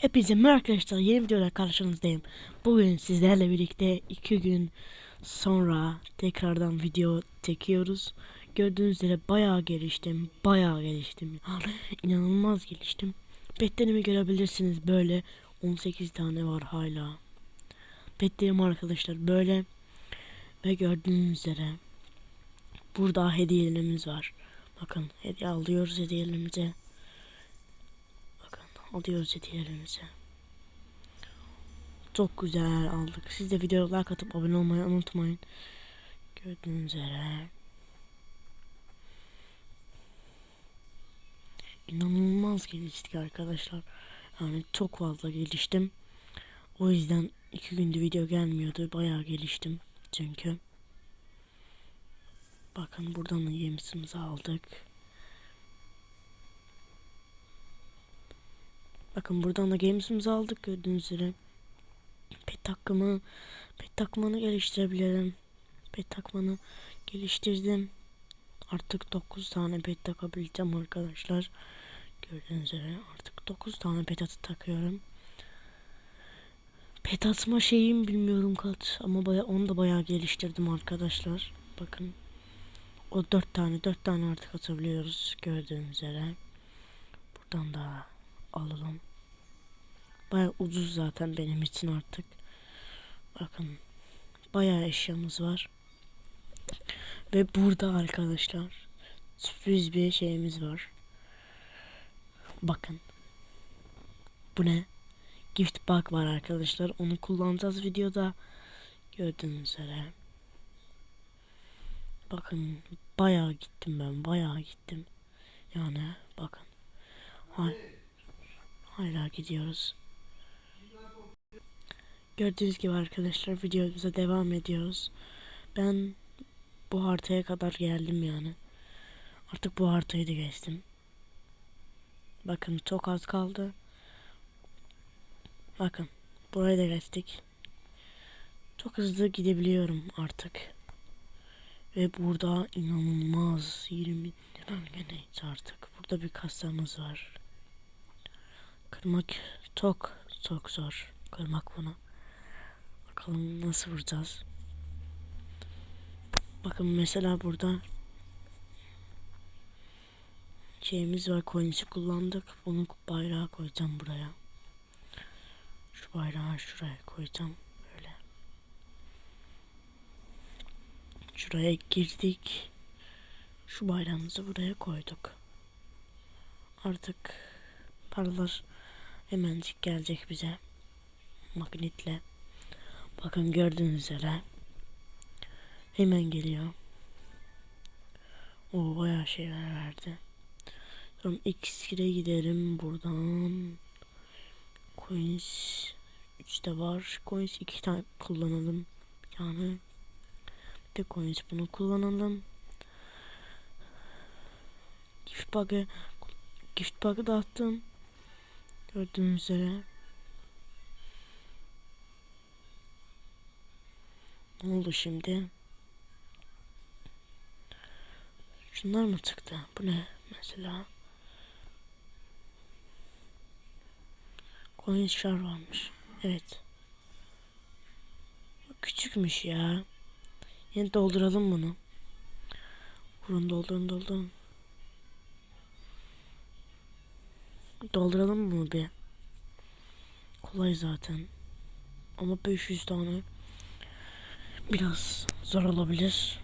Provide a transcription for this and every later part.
Hepinize merhaba arkadaşlar yeni videoda karşınızdayım. Bugün sizlerle birlikte iki gün sonra tekrardan video çekiyoruz. Gördüğünüz üzere bayağı geliştim. Bayağı geliştim. İnanılmaz geliştim. Petlerimi görebilirsiniz böyle 18 tane var hala. Petlerim arkadaşlar böyle. Ve gördüğünüz üzere burada hediyelerimiz var. Bakın hediye alıyoruz hediyelerimize. Alıyoruz hediyelerimizi. Çok güzel aldık. Siz de videoya like atıp abone olmayı unutmayın. Gördüğünüz üzere. İnanılmaz geliştik arkadaşlar. Yani çok fazla geliştim. O yüzden iki gündür video gelmiyordu. Bayağı geliştim. Çünkü. Bakın buradan da yemişimizi aldık. Bakın buradan da games'imizi aldık gördüğünüz üzere. Pet takımı, pet takmanı geliştirebilirim. Pet takmanı geliştirdim. Artık 9 tane pet takabileceğim arkadaşlar. Gördüğünüz üzere artık 9 tane pet atı takıyorum. Pet atma şeyim bilmiyorum kaç ama baya, onu da bayağı geliştirdim arkadaşlar. Bakın. O 4 tane 4 tane artık atabiliyoruz gördüğünüz üzere. Buradan da alalım. Baya ucuz zaten benim için artık. Bakın. Baya eşyamız var. Ve burada arkadaşlar sürpriz bir şeyimiz var. Bakın. Bu ne? Gift bug var arkadaşlar. Onu kullanacağız videoda. Gördüğünüz üzere. Bakın bayağı gittim ben. Bayağı gittim. Yani bakın. Hay Hala gidiyoruz. Gördüğünüz gibi arkadaşlar videomuza devam ediyoruz. Ben bu haritaya kadar geldim yani. Artık bu haritayı da geçtim. Bakın çok az kaldı. Bakın burayı da geçtik. Çok hızlı gidebiliyorum artık. Ve burada inanılmaz 20 neyiz artık. Burada bir kasamız var. Kırmak çok çok zor. Kırmak bunu. Bakalım nasıl vuracağız. Bakın mesela burada şeyimiz var. Coins'i kullandık. Bunu bayrağı koyacağım buraya. Şu bayrağı şuraya koyacağım. Böyle. Şuraya girdik. Şu bayrağımızı buraya koyduk. Artık paralar hemencik gelecek bize. Magnetle. Bakın gördüğünüz üzere. Hemen geliyor. O bayağı şeyler verdi. Tamam X2'ye gidelim buradan. Coins 3'te var. Coins 2 tane kullanalım. Yani bir de coins bunu kullanalım. Gift bug'ı gift bug'ı da attım. Gördüğünüz üzere. Ne oldu şimdi? Şunlar mı çıktı? Bu ne mesela? Coin varmış. Evet. Küçükmüş ya. Yine dolduralım bunu. Vurun doldurun doldurun. Dolduralım bunu bir. Kolay zaten. Ama 500 tane biraz zor olabilir.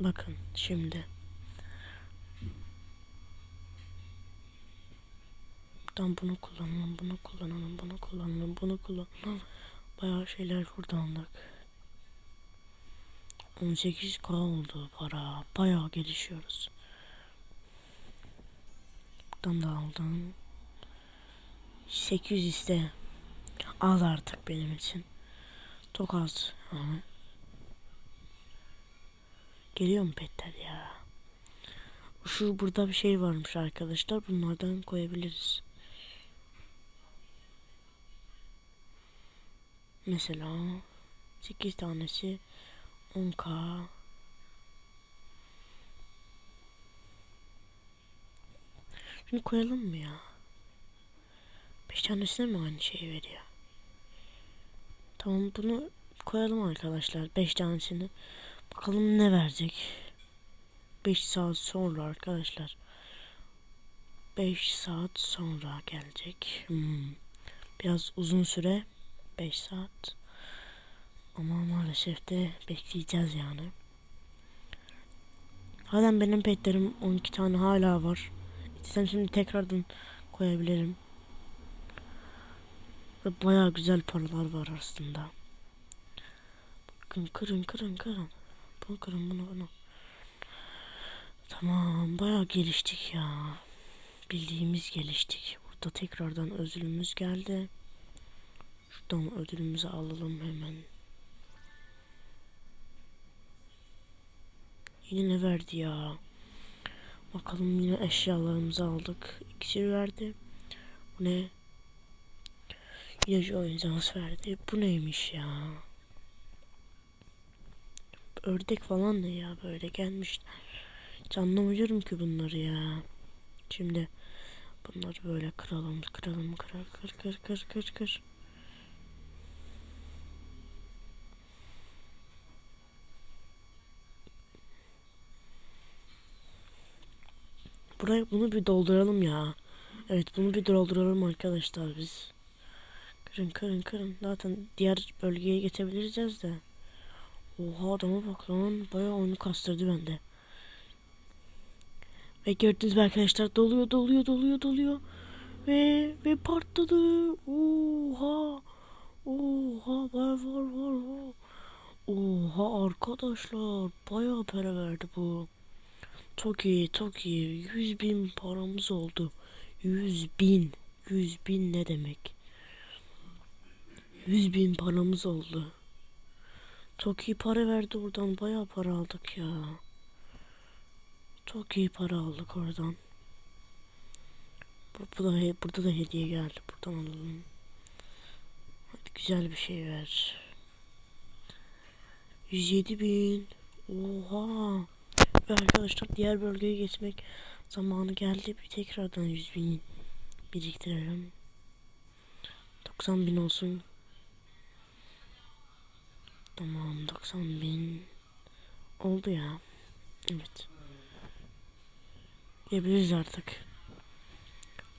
Bakın şimdi. Buradan bunu kullanalım, bunu kullanalım, bunu kullanalım, bunu kullanalım. Bayağı şeyler kullandık. 18k oldu para. Bayağı gelişiyoruz. Buradan da aldım. 800 iste. Az artık benim için. Çok az. Geliyor mu petler ya? Şu burada bir şey varmış arkadaşlar. Bunlardan koyabiliriz. Mesela 8 tanesi 10k Şunu koyalım mı ya? Beş tanesine mi aynı şeyi veriyor? Tamam bunu koyalım arkadaşlar. Beş tanesini. Bakalım ne verecek. 5 saat sonra arkadaşlar. 5 saat sonra gelecek. Hmm. Biraz uzun süre. 5 saat. Ama maalesef de bekleyeceğiz yani. Zaten benim petlerim 12 tane hala var. İstesem şimdi tekrardan koyabilirim. Ve baya güzel paralar var aslında. Bakın kırın kırın kırın. Bunu kırın bunu bunu. Tamam baya geliştik ya. Bildiğimiz geliştik. Burada tekrardan ödülümüz geldi. Şuradan ödülümüzü alalım hemen. Yine ne verdi ya? Bakalım yine eşyalarımızı aldık. İksir verdi. Bu ne? Yine şu oyuncağımız verdi. Bu neymiş ya? Ördek falan ne ya böyle gelmişler. Hiç anlamıyorum ki bunları ya. Şimdi bunları böyle kıralım, kıralım, kır, kır, kır, kır, kır, kır. Buraya bunu bir dolduralım ya. Evet bunu bir dolduralım arkadaşlar biz. Kırın kırın kırın. Zaten diğer bölgeye geçebiliriz de. Oha adama bak lan. Bayağı onu kastırdı bende. Ve gördünüz mü arkadaşlar doluyor doluyor doluyor doluyor. Ve ve patladı. Oha. Oha var var var var. Oha arkadaşlar bayağı para verdi bu. Çok iyi çok iyi. 100 bin paramız oldu. 100 bin. 100 bin ne demek? 100 bin paramız oldu. Çok iyi para verdi oradan. Bayağı para aldık ya. Çok iyi para aldık oradan. Bu, bu da he- burada da hediye geldi. Buradan alalım. Hadi güzel bir şey ver. 107 bin. Oha. Ve arkadaşlar diğer bölgeye geçmek zamanı geldi. Bir tekrardan 100 bin biriktirelim. 90 bin olsun. Tamam 90 bin oldu ya. Evet. Gidebiliriz artık.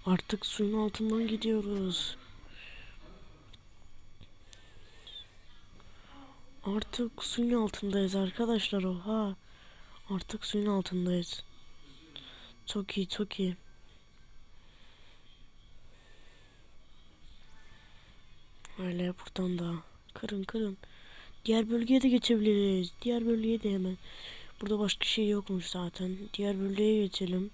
Artık suyun altından gidiyoruz. Artık suyun altındayız arkadaşlar oha. Artık suyun altındayız. Çok iyi çok iyi. Öyle buradan da kırın kırın. Diğer bölgeye de geçebiliriz. Diğer bölgeye de hemen. Burada başka şey yokmuş zaten. Diğer bölgeye geçelim.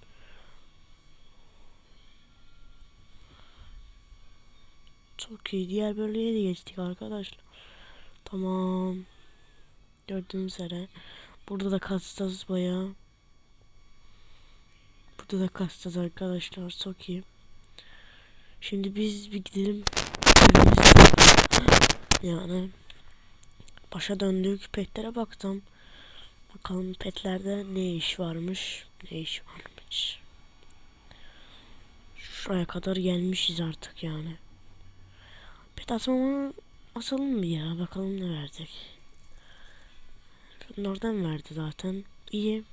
Çok iyi. Diğer bölgeye de geçtik arkadaşlar. Tamam. Gördüğünüz üzere. Burada da kastaz bayağı. Burada da kastaz arkadaşlar. Çok iyi. Şimdi biz bir gidelim. Yani başa döndük. Petlere baktım. Bakalım petlerde ne iş varmış. Ne iş varmış. Şuraya kadar gelmişiz artık yani. Pet atmamı asalım mı ya? Bakalım ne verecek. Bunlardan verdi zaten. İyi.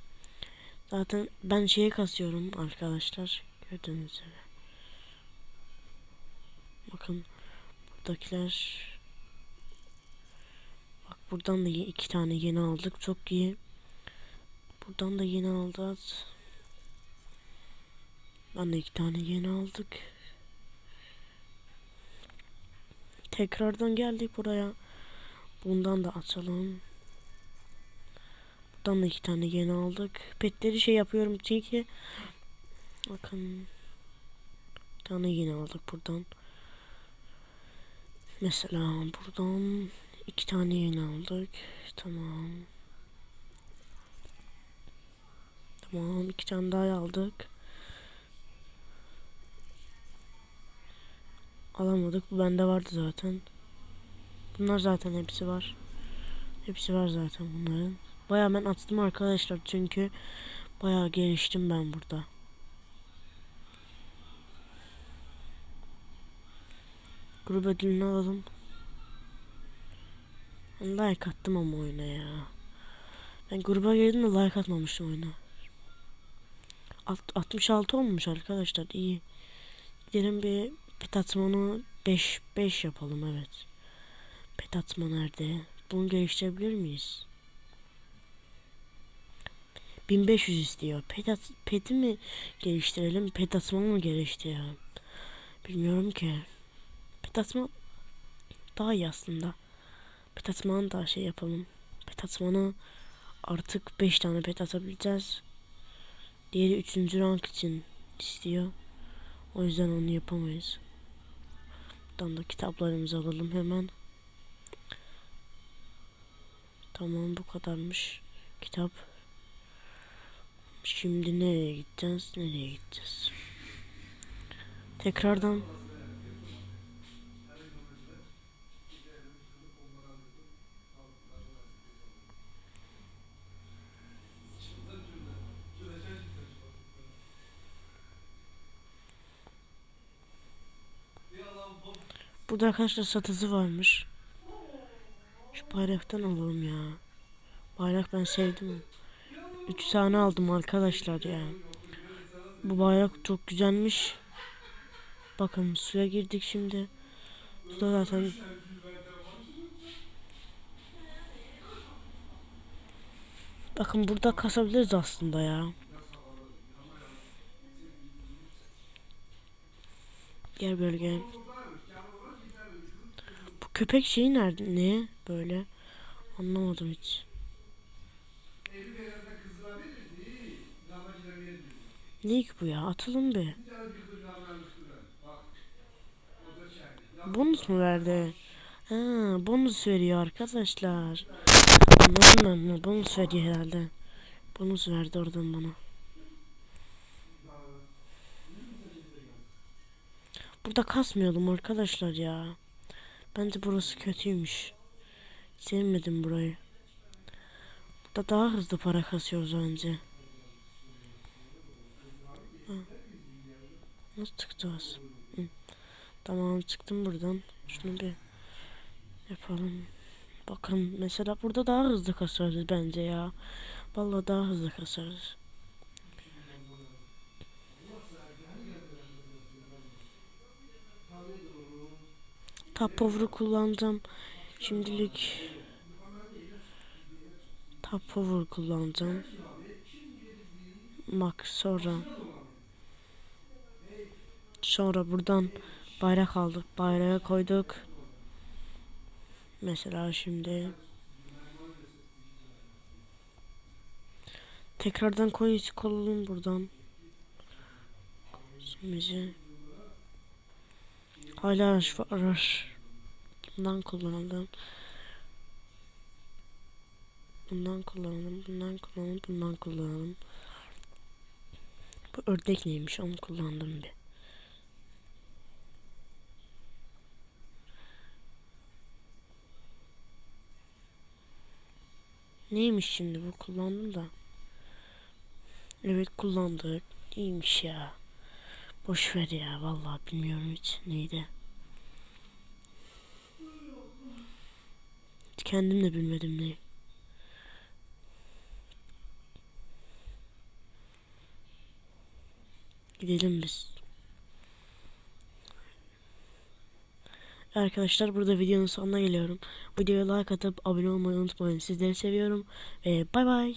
Zaten ben şeye kasıyorum arkadaşlar. Gördüğünüz üzere. Bakın buradakiler buradan da iki tane yeni aldık. Çok iyi. Buradan da yeni aldık. Ben de iki tane yeni aldık. Tekrardan geldik buraya. Bundan da açalım. Buradan da iki tane yeni aldık. Petleri şey yapıyorum çünkü bakın bir tane yeni aldık buradan. Mesela buradan iki tane yeni aldık. Tamam. Tamam iki tane daha aldık. Alamadık. Bu bende vardı zaten. Bunlar zaten hepsi var. Hepsi var zaten bunların. Bayağı ben attım arkadaşlar çünkü bayağı geliştim ben burada. Grup ödülünü alalım. Ben like attım ama oyuna ya. Ben gruba girdim de like atmamıştım oyuna. Alt- 66 olmuş arkadaşlar iyi. Gidelim bir pet atmanı 5 5 yapalım evet. Pet atma nerede? Bunu geliştirebilir miyiz? 1500 istiyor. Pet at, pet'i mi geliştirelim? Pet atma mı geliştirelim? Bilmiyorum ki. Pet atma daha iyi aslında. Pet atmanı daha şey yapalım. Pet atmanı artık 5 tane pet atabileceğiz. Diğeri 3. rank için istiyor. O yüzden onu yapamayız. Buradan da kitaplarımızı alalım hemen. Tamam bu kadarmış. Kitap. Şimdi nereye gideceğiz? Nereye gideceğiz? Tekrardan Burada arkadaşlar satısı varmış. Şu bayraktan alalım ya. Bayrak ben sevdim. 3 tane aldım arkadaşlar ya. Bu bayrak çok güzelmiş. Bakın suya girdik şimdi. Suda zaten Bakın burada kasabiliriz aslında ya. Gel. Bu köpek şeyi nerede? Ne? Böyle. Anlamadım hiç. Ne ki bu ya? Atalım bir. Bonus mu verdi? Ha, bonus veriyor arkadaşlar. Anladım ben bunu. Bonus veriyor herhalde. Bonus verdi oradan bana. Burada kasmayalım arkadaşlar ya. Bence burası kötüymüş. Sevmedim burayı. Burada daha hızlı para kasıyoruz önce. Ha. Nasıl? Hı. Tamam çıktım buradan. Şunu bir yapalım. Bakın mesela burada daha hızlı kasarız bence ya. Vallahi daha hızlı kasarız. Top power'ı kullanacağım. Şimdilik Top power kullanacağım. Bak sonra Sonra buradan bayrak aldık. Bayrağı koyduk. Mesela şimdi tekrardan coins kolalım buradan. Şimdi hala rush var. rush. Bundan kullanalım. Bundan kullanalım. Bundan kullanalım. Bundan kullanalım. Bu ördek neymiş onu kullandım bir. Neymiş şimdi bu kullandım da. Evet kullandık. İyiymiş ya. Boş ver ya vallahi bilmiyorum hiç neydi. Kendim de bilmedim ne. Gidelim biz. Arkadaşlar burada videonun sonuna geliyorum. Videoya like atıp abone olmayı unutmayın. Sizleri seviyorum ve bay bay.